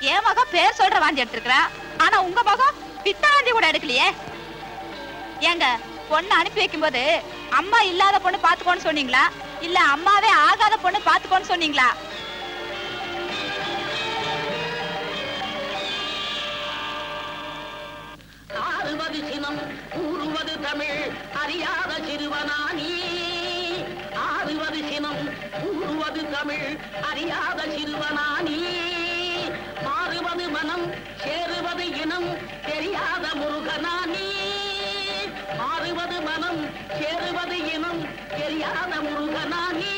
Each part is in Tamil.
என் மக பேர் சொல்ற வாந்தி எடுத்திருக்கிறா. ஆனா உங்க மகம் பித்த வாந்தி கூட எடுக்கலையே. ஏங்க பொண்ணு அனுப்பி வைக்கும்போது அம்மா இல்லாத பொண்ணு பாத்துக்கோன்னு சொன்னீங்களா? இல்ல அம்மாவே ஆகாத பொண்ணு பாத்துக்கோன்னு சொன்னீங்களா? ஆறுவது சினம் கூறுவது தமிழ் அறியாத சிறுவனானி. ஆறுவது சினம் கூறுவது தமிழ் அறியாத சிறுவனானி. மாறுவது மனம் சேருவது இனம் தெரியாத முருகனானி மாறுவது மனம் சேருவது இனம் தெரியாத முருகனா நீ.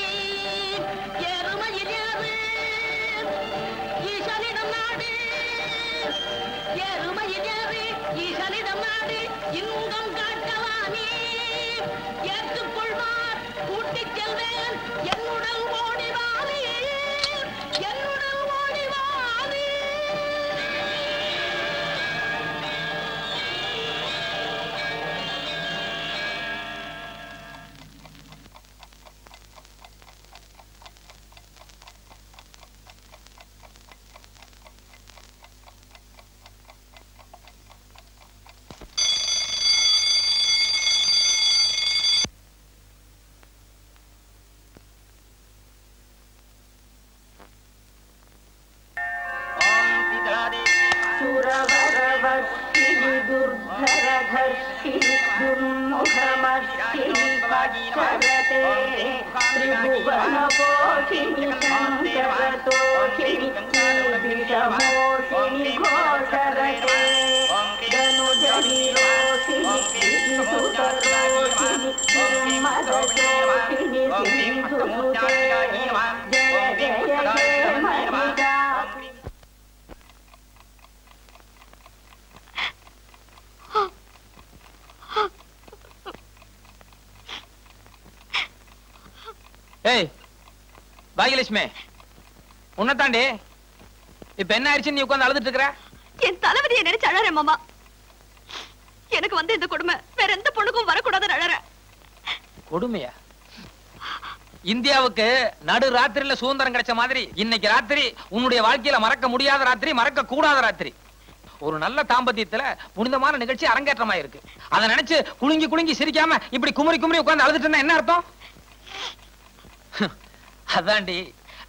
ஏறு ஈசனிடம் நாடு. இன்பம் காட்டவானே ஏற்றுக்கொள்வார் கூட்டிச் செல்வேன் என்னுடன் दुर्धरधर्षिणि दुर्मुखमर्षिणि वत्सरते त्रिभुवनपोषिणि शङ्करतोषिणि कीर्तिशमोषिणि घोषरते धनुजनिरोषिणि श्रीसुतरोषिणि दुर्मदशोषिणि सिन्धुसुते जय जय जय मणिका ஏய் பாகியலட்சுமி உன்னதாண்டி இப்ப என்ன ஆயிடுச்சு நீ உட்கார்ந்து அழுதுட்டு இருக்கிற? என் தளபதியை நினைச்சு அழறேன் மாமா. எனக்கு வந்து இந்த கொடுமை வேற எந்த பொண்ணுக்கும் வரக்கூடாதுன்னு அழறேன். கொடுமையா? இந்தியாவுக்கு நடு ராத்திரில சுதந்திரம் கிடைச்ச மாதிரி இன்னைக்கு ராத்திரி உன்னுடைய வாழ்க்கையில மறக்க முடியாத ராத்திரி மறக்க கூடாத ராத்திரி. ஒரு நல்ல தாம்பத்தியத்துல புனிதமான நிகழ்ச்சி அரங்கேற்றமா இருக்கு அதை நினைச்சு குலுங்கி குலுங்கி சிரிக்காம இப்படி குமரி குமரி உட்கார்ந்து அழுதுட்டு என்ன அர்த்தம்? அதாண்டி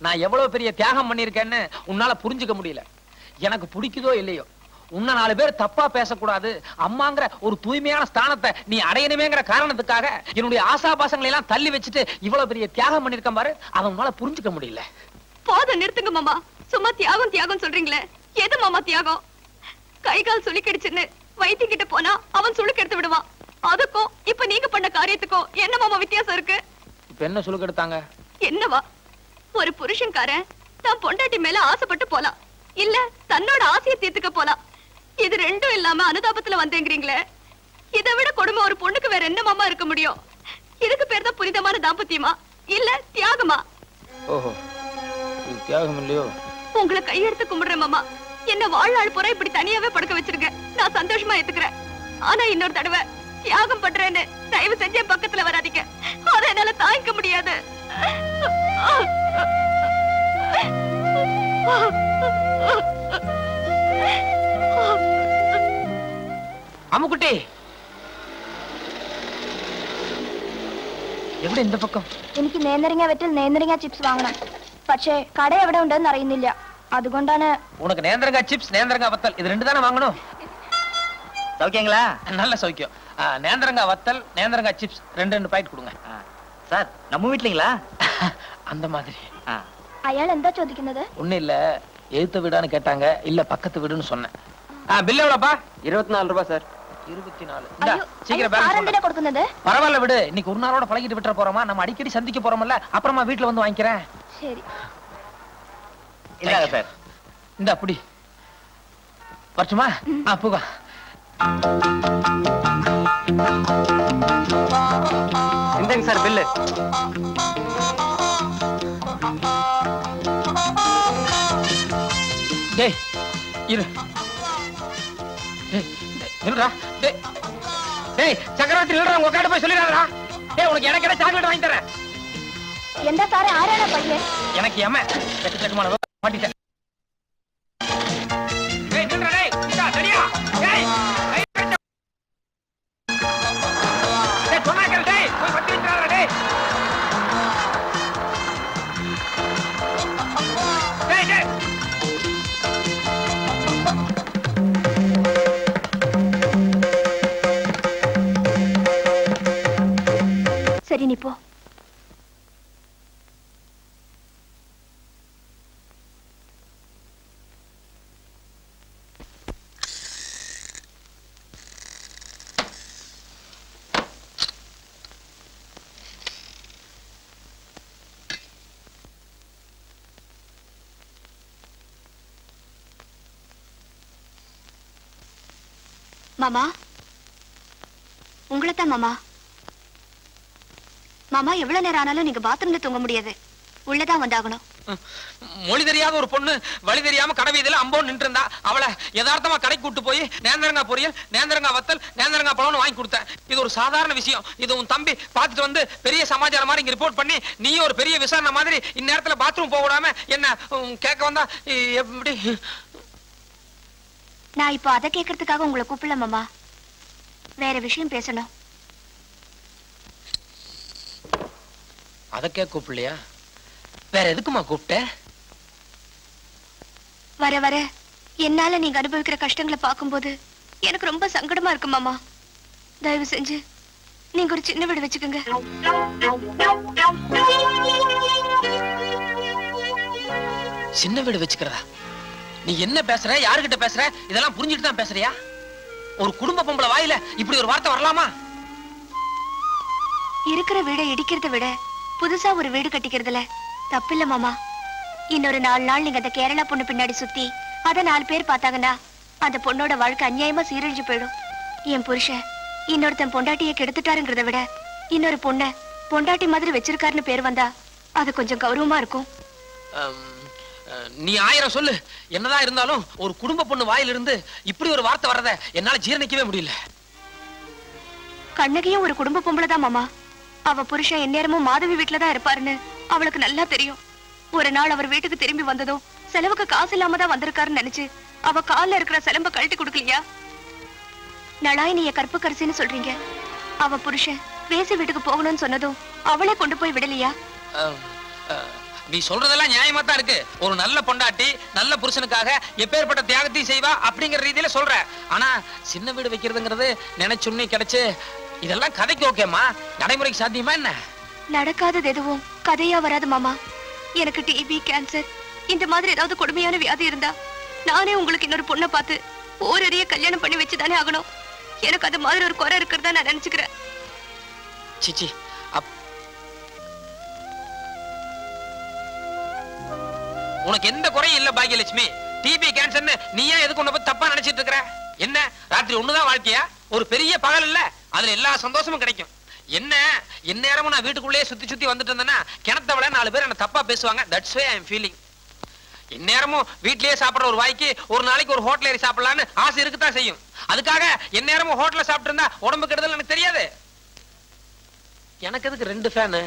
நான் எவ்வளவு பெரிய தியாகம் பண்ணியிருக்கேன்னு உன்னால புரிஞ்சுக்க முடியல. எனக்கு பிடிக்குதோ இல்லையோ? உன்னை நாலு பேர் தப்பா பேசக்கூடாது. அம்மாங்கிற ஒரு தூய்மையான ஸ்தானத்தை நீ அடையணுமேங்கிற காரணத்துக்காக என்னுடைய ஆசா பாசங்களை எல்லாம் தள்ளி வச்சுட்டு இவ்வளவு பெரிய தியாகம் பண்ணிருக்க பாரு அவன் உன்னால புரிஞ்சுக்க முடியல. போதும் நிறுத்துங்க மாமா. சும்மா தியாகம் தியாகம் சொல்றீங்களே. எது மாமா தியாகம்? கை கால் சுளுக்கிடுச்சுன்னு வைத்தியங்கிட்ட போனா அவன் சுளுக்கு எடுத்து விடுவான். அதுக்கும் இப்ப நீங்க பண்ண காரியத்துக்கும் என்ன மாமா வித்தியாசம் இருக்கு? சொல்லுக்கு எடுத்தாங்க? என்னவா? ஒரு புருஷன்காரன் தான் பொண்டாட்டி மேல ஆசைப்பட்டு போலாம். இல்ல தன்னோட ஆசையை தீர்த்துக்க போலாம். இது ரெண்டும் இல்லாம அனுதாபத்துல வந்தேங்கிறீங்களே. இதை விட கொடுமை ஒரு பொண்ணுக்கு வேற என்ன மாமா இருக்க முடியும்? இதுக்கு பேர் தான் புனிதமான தாம்பத்தியமா? இல்ல தியாகமா? ஓஹோ இது தியாகம் இல்லையோ? உங்களை கையெடுத்து கும்பிடுறேன் மாமா. என்ன வாழ்நாள் பூரா இப்படி தனியாவே படுக்க வச்சிருக்க நான் சந்தோஷமா ஏத்துக்கிறேன். ஆனா இன்னொரு தடவை தியாகம் பண்றேன்னு தயவு செஞ்சு என் பக்கத்துல வராதீங்க அதை என்னால தாங்கிக்க முடியாது அம்முக்குட்டி എവിടെ இந்த പക്കം എനിക്ക് നേന്ത്രങ്ങ വെറ്റിൽ നേന്ത്രങ്ങ ചിപ്സ് വാങ്ങണം പക്ഷേ കട എവിടെ ഉണ്ടെന്ന് അറിയുന്നില്ല അതുകൊണ്ടാണ് உனக்கு நேந்திரங்கா சிப்ஸ் நேந்திரங்கா வத்தல் இது ரெண்டு தானே வாங்கணும் சௌக்கியங்களா நல்ல சௌக்கியம் ஆ, நேந்திரங்கா வத்தல் நேந்திரங்கா சிப்ஸ் ரெண்டு ரெண்டு பாக்கெட் கொடுங்க சார் நம்ம வீட்லீங்களா அந்த மாதிரி അയാൾ എന്താ ചോദിക്കുന്നത് ஒண்ணும் இல்ல எழுத்த வீடான்னு கேட்டாங்க இல்ல பக்கத்து வீடுன்னு சொன்னேன் ஆ, பில் எவ்வளோப்பா இருபத்தி நாலு ரூபாய் சார் இருபத்தி நாலு இந்தா, അയ്യോ சீக்கிரம் സാർ பேலன்ஸ் എന്തിനാ കൊടുക്കുന്നത് பரவாயில்ல விடு இன்னைக்கு ஒரு நாளோட பழகிட்டு விட்டுற போறோமா நம்ம அடிக்கடி சந்திக்க போறோம்ல அப்புறமா வீட்டுல வந்து வாங்கிக்கிறேன் ശരി இந்தாங்க சார் இந்த அப்படி வரட்டுமா ஆ போக டேய் இரு. டேய் டேய் சக்கரவர்த்தி இல்லடா போய் சொல்லிடுறா டேய் உனக்கு எனக்கு என்ன சாக்லேட் வாங்கி தரேன்? எந்த சாரே ஆறான எனக்கு ஏமா செக்க சரி நீ போ. மாமா? உங்களைத்தான் மாமா? மாமா எவ்வளவு நேரம் ஆனாலும் நீங்க பாத்ரூம்ல தூங்க முடியாது. உள்ளதான் வந்தாகணும். மொழி தெரியாத ஒரு பொண்ணு வழி தெரியாம கடை வீதியில அம்போ நின்று இருந்தா அவளை யதார்த்தமா கடைக்கு கூட்டு போய் நேந்திரங்கா பொரியல் நேந்திரங்கா வத்தல் நேந்திரங்கா பழம்னு வாங்கி கொடுத்தேன். இது ஒரு சாதாரண விஷயம். இது உன் தம்பி பார்த்துட்டு வந்து பெரிய சமாச்சாரம் மாதிரி இங்க ரிப்போர்ட் பண்ணி நீயும் ஒரு பெரிய விசாரணை மாதிரி இந்நேரத்துல பாத்ரூம் போக விடாம என்ன கேட்க வந்தா எப்படி? நான் இப்போ அதை கேட்கறதுக்காக உங்களை கூப்பிடல மாமா. வேற விஷயம் பேசணும். அதை கேட்க கூப்பிடலையா? வேற எதுக்குமா கூப்பிட்ட? வர வர. என்னால நீங்க அனுபவிக்கிற கஷ்டங்களை பார்க்கும்போது எனக்கு ரொம்ப சங்கடமா இருக்கு மாமா. தயவு செஞ்சு நீங்க ஒரு சின்ன வீடு வச்சுக்கோங்க. சின்ன வீடு வச்சுக்கிறதா? நீ என்ன பேசுற? யாருகிட்ட பேசுற? இதெல்லாம் புரிஞ்சுட்டு தான் பேசுறியா? ஒரு குடும்ப பொம்பளை வாயில இப்படி ஒரு வார்த்தை வரலாமா? இருக்கிற வீடை இடிக்கிறத விட புதுசா ஒரு வீடு கட்டிக்கிறதுல. தப்பில்ல மாமா. இன்னொரு நாலு நாள் நீங்க அந்த கேரளா பொண்ணு பின்னாடி சுத்தி அத நாலு பேர் பார்த்தாங்கன்னா அந்த பொண்ணோட வாழ்க்கை அநியாயமா சீரழிஞ்சு போயிடும். என் புருஷன் இன்னொருத்தன் பொண்டாட்டிய கெடுத்துட்டாருங்கிறத விட இன்னொரு பொண்ண பொண்டாட்டி மாதிரி வச்சிருக்காருன்னு பேர் வந்தா அது கொஞ்சம் கௌரவமா இருக்கும். நீ ஆயிரம் சொல்லு. என்னதான் இருந்தாலும் ஒரு குடும்ப பொண்ணு வாயிலிருந்து இப்படி ஒரு வார்த்தை வர்றத என்னால ஜீரணிக்கவே முடியல. கண்ணகியும் ஒரு குடும்ப பொம்பளை தான் மாமா. அவ புருஷன் எந்நேரமும் மாதவி வீட்டுலதான் இருப்பாருன்னு அவளுக்கு நல்லா தெரியும். ஒரு நாள் அவர் வீட்டுக்கு திரும்பி வந்ததும் செலவுக்கு காசு இல்லாம தான் வந்திருக்காருன்னு நினைச்சு அவ கால்ல இருக்கிற செலம்ப கழட்டி கொடுக்கலையா? நலாயினிய கற்புக்கரசின்னு சொல்றீங்க. அவ புருஷன் பேசி வீட்டுக்கு போகணும்னு சொன்னதும் அவளே கொண்டு போய் விடலையா? நீ சொல்றதெல்லாம் நியாயமா தான் இருக்கு. ஒரு நல்ல பொண்டாட்டி நல்ல புருஷனுக்காக எப்பேற்பட்ட தியாகத்தையும் செய்வா அப்படிங்கிற ரீதியில சொல்ற. ஆனா சின்ன வீடு வைக்கிறதுங்கிறது நினைச்சுன்னே கிடைச்சு இதெல்லாம் கதைக்கு ஓகேம்மா. நடைமுறைக்கு சாத்தியமா என்ன? நடக்காதது எதுவும். கதையா வராது மாமா. எனக்கு டிபி கேன்சர் இந்த மாதிரி ஏதாவது கொடுமையான வியாதி இருந்தா நானே உங்களுக்கு இன்னொரு பொண்ணை பார்த்து ஓரறிய கல்யாணம் பண்ணி வச்சுதானே ஆகணும். எனக்கு அது மாதிரி ஒரு குறை இருக்கிறதா நான் நினைச்சுக்கிறேன். சிச்சி உனக்கு எந்த குறையும் இல்ல பாக்கியலட்சுமி. டிபி கேன்சர்னு நீ ஏன் எதுக்கு உன்னை பத்தி தப்பா நினைச்சிட்டு இருக்கிற? என்ன? ராத்திரி ஒண்ணுதான் வாழ்க்கையா? ஒரு பெரிய பகல் இல்ல? அதுல எல்லா சந்தோஷமும் கிடைக்கும். என்ன? எந்நேரமும் நான் வீட்டுக்குள்ளேயே சுத்தி சுத்தி வந்துட்டு இருந்தேன்னா கிணத்தவள நாலு பேர் என்ன தப்பா பேசுவாங்க? That's way I am feeling இந்நேரமும் வீட்லயே சாப்பிடுற ஒரு வாய்க்கு ஒரு நாளைக்கு ஒரு ஹோட்டல் ஏறி சாப்பிடலான்னு ஆசை இருக்குதான் செய்யும். அதுக்காக எந்நேரமும் ஹோட்டல்ல சாப்பிட்டு இருந்தா உடம்பு கெடுதல் எனக்கு தெரியாது. எனக்கு எதுக்கு ரெண்டு ஃபேனு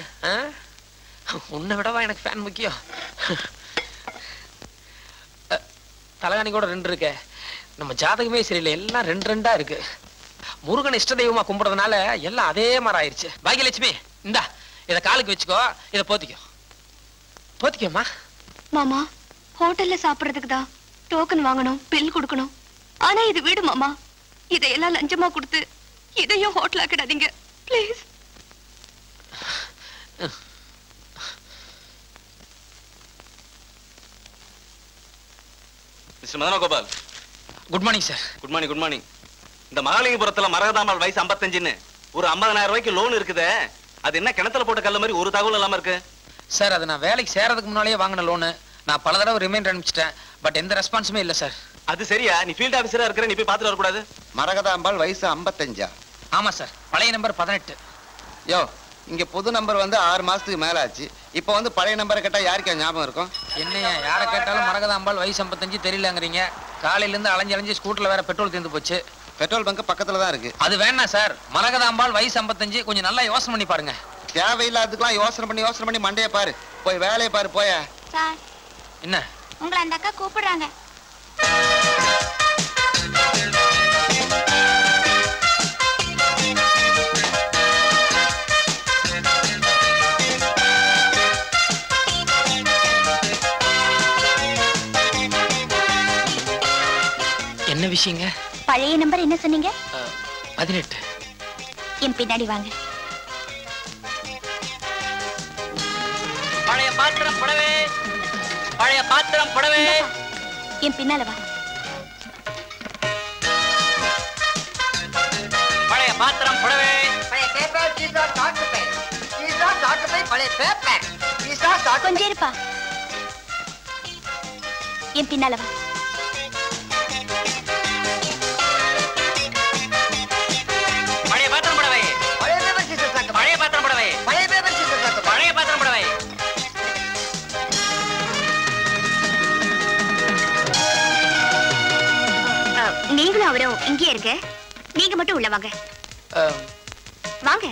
உன்னை விடவா எனக்கு ஃபேன் முக்கியம்? தலகாணி கூட ரெண்டு இருக்கு. நம்ம ஜாதகமே சரியில்லை. எல்லாம் ரெண்டு ரெண்டா இருக்கு. முருகன் இஷ்ட தெய்வமா கும்பிடுறதுனால எல்லாம் அதே மாதிரி ஆயிருச்சு. பாக்கியலட்சுமி இந்தா இத காலுக்கு வச்சுக்கோ இத போத்திக்கோ. போத்திக்கோமா மாமா ஹோட்டல்ல சாப்பிடுறதுக்கு தான் டோக்கன் வாங்கணும் பில் கொடுக்கணும். ஆனா இது வீடு மாமா. இதையெல்லாம் லஞ்சமா கொடுத்து இதையும் hotel ஆக்கிடாதீங்க. Please mister Madana Gopal good morning sir good morning good morning இந்த மகாலிங்கபுரத்துல மரகதாம்பாள் வயசு 55 ஒரு 50000 ரூபாய்க்கு லோன் இருக்குதே. அது என்ன கிணத்துல போட்ட கல்ல மாதிரி ஒரு தகவல் இல்லாம இருக்கு? சார் அது நான் வேலைக்கு சேரதுக்கு முன்னாலேயே வாங்கின லோனு நான் பல தடவை ரிமைண்டர் அனுப்பிச்சிட்டேன். பட் எந்த ரெஸ்பான்ஸுமே இல்லை சார் அது சரியா? நீ ஃபீல்ட் ஆபீசரா இருக்கிற நீ போய் பாத்துட்டு வரக்கூடாது. மரகதாம்பாள் வயசு ஐம்பத்தஞ்சா? ஆமா சார் பழைய நம்பர் பதினெட்டு. யோ இங்க புது நம்பர் வந்து ஆறு மாசத்துக்கு மேல ஆச்சு இப்போ வந்து பழைய நம்பரை கேட்டா யாருக்கு ஞாபகம் இருக்கும்? என்னையா யாரை கேட்டாலும் மரகதாம்பாள் வயசு ஐம்பத்தஞ்சு தெரியலங்கிறீங்க. காலையில இருந்து அலைஞ்சு அலைஞ்சு ஸ்கூட்டர்ல வேற பெட்ரோல் தீர்ந்து போச்சு. பெட்ரோல் பங்க் பக்கத்துல தான் இருக்கு. அது வேணாம் சார். மரகதாம்பாள் வயசு ஐம்பத்தஞ்சு. கொஞ்சம் நல்லா யோசனை பண்ணி பாருங்க. தேவையில்லாததுக்கெல்லாம் யோசனை பண்ணி யோசனை பண்ணி மண்டைய பாரு. போய் வேலையை பாரு போய. சார். என்ன? உங்களை அந்த அக்கா கூப்பிடுறாங்க. என்ன விஷயங்க? பழைய நம்பர் என்ன சொன்னீங்க? பதினெட்டு. என் பின்னாடி வாங்க. பழைய பாத்திரம் புடவே. பழைய பாத்திரம் புடவே. என் பின்னால வா. பழைய பாத்திரம் புடவே. பழைய பேப்பர் பீஸா சாக்கு பை பீஸா சாக்கு பை பழைய பேப்பர் பீஸா சாக்கு கொஞ்சம் இருப்பா. என் பின்னால வா. நீங்களும் அவரும் இங்கே இருங்க நீங்க மட்டும் உள்ள வாங்க. வாங்க.